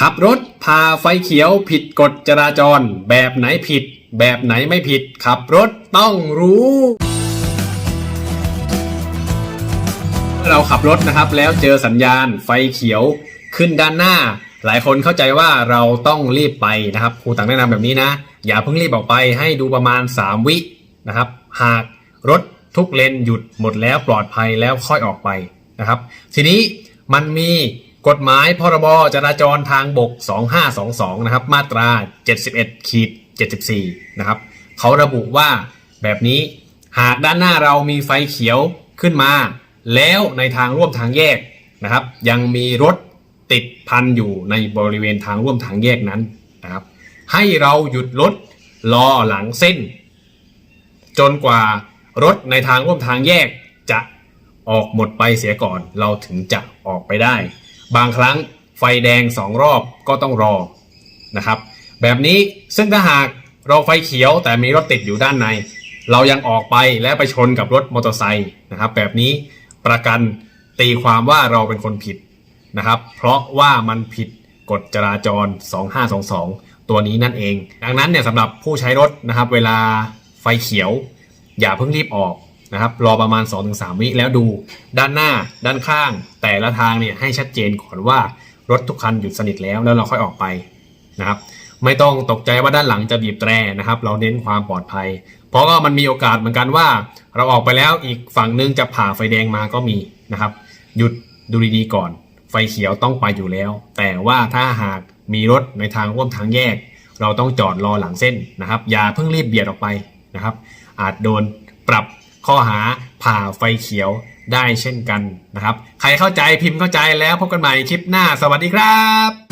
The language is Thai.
ขับรถพาไฟเขียวผิดกฎจราจร แบบไหนผิด แบบไหนไม่ผิด ขับรถต้องรู้ เราขับรถนะครับแล้วเจอสัญญาณไฟเขียวขึ้นด้านหน้า หลายคนเข้าใจว่าเราต้องรีบไปนะครับครูต่างแนะนำแบบนี้นะ อย่าเพิ่งรีบออกไปให้ดูประมาณ 3 วินะครับ หากรถทุกเลนหยุดหมดแล้วปลอดภัยแล้วค่อยออกไปนะครับ ทีนี้มันมี กฎหมายพรบจราจรทางบก 2522 นะครับ มาตรา 71ขีด74 นะครับ เขาระบุว่าแบบนี้หากด้านหน้าเรามีไฟเขียวขึ้นมา แล้วในทางร่วมทางแยกนะครับ ยังมีรถติดพันอยู่ในบริเวณทางร่วมทางแยกนั้นนะครับ ให้เราหยุดรถรอหลังเส้น จนกว่ารถในทางร่วมทางแยกจะออกหมดไปเสียก่อน เราถึงจะออกไปได้ บางครั้งไฟแดงสองรอบก็ต้องรอนะครับ แบบนี้ซึ่งถ้าหากเราไฟเขียวแต่มีรถติดอยู่ด้านใน เรายังออกไปและไปชนกับรถมอเตอร์ไซค์นะครับ แบบนี้ประกันตีความว่าเราเป็นคนผิดนะครับ เพราะว่ามันผิดกฎจราจร 2522 ตัวนี้นั่นเอง ดังนั้นเนี่ยสำหรับผู้ใช้รถนะครับ เวลาไฟเขียว อย่าเพิ่งรีบออก นะครับรอประมาณ 2-3 วิแล้วดูด้านหน้าด้านข้าง แต่ละทางเนี่ยให้ชัดเจนก่อนว่ารถทุกคันหยุดสนิทแล้วแล้วเราค่อยออกไปนะครับไม่ต้องตกใจว่าด้านหลังจะบีบแตรนะครับ เราเน้นความปลอดภัย เพราะว่ามันมีโอกาสเหมือนกันว่า เราออกไปแล้วอีกฝั่งหนึงจะผ่าไฟแดงมาก็มีนะครับ หยุดดูดีๆก่อน ไฟเขียวต้องไปอยู่แล้ว แต่ว่าถ้าหากมีรถในทางร่วมทางแยก เราต้องจอดรอหลังเส้นนะครับ อย่าเพิ่งรีบเบียดออกไปนะครับ อาจโดนปรับ ข้อหาผ่าไฟเขียวได้เช่นกันนะครับ ใครเข้าใจพิมพ์เข้าใจแล้วพบกันใหม่คลิปหน้า สวัสดีครับ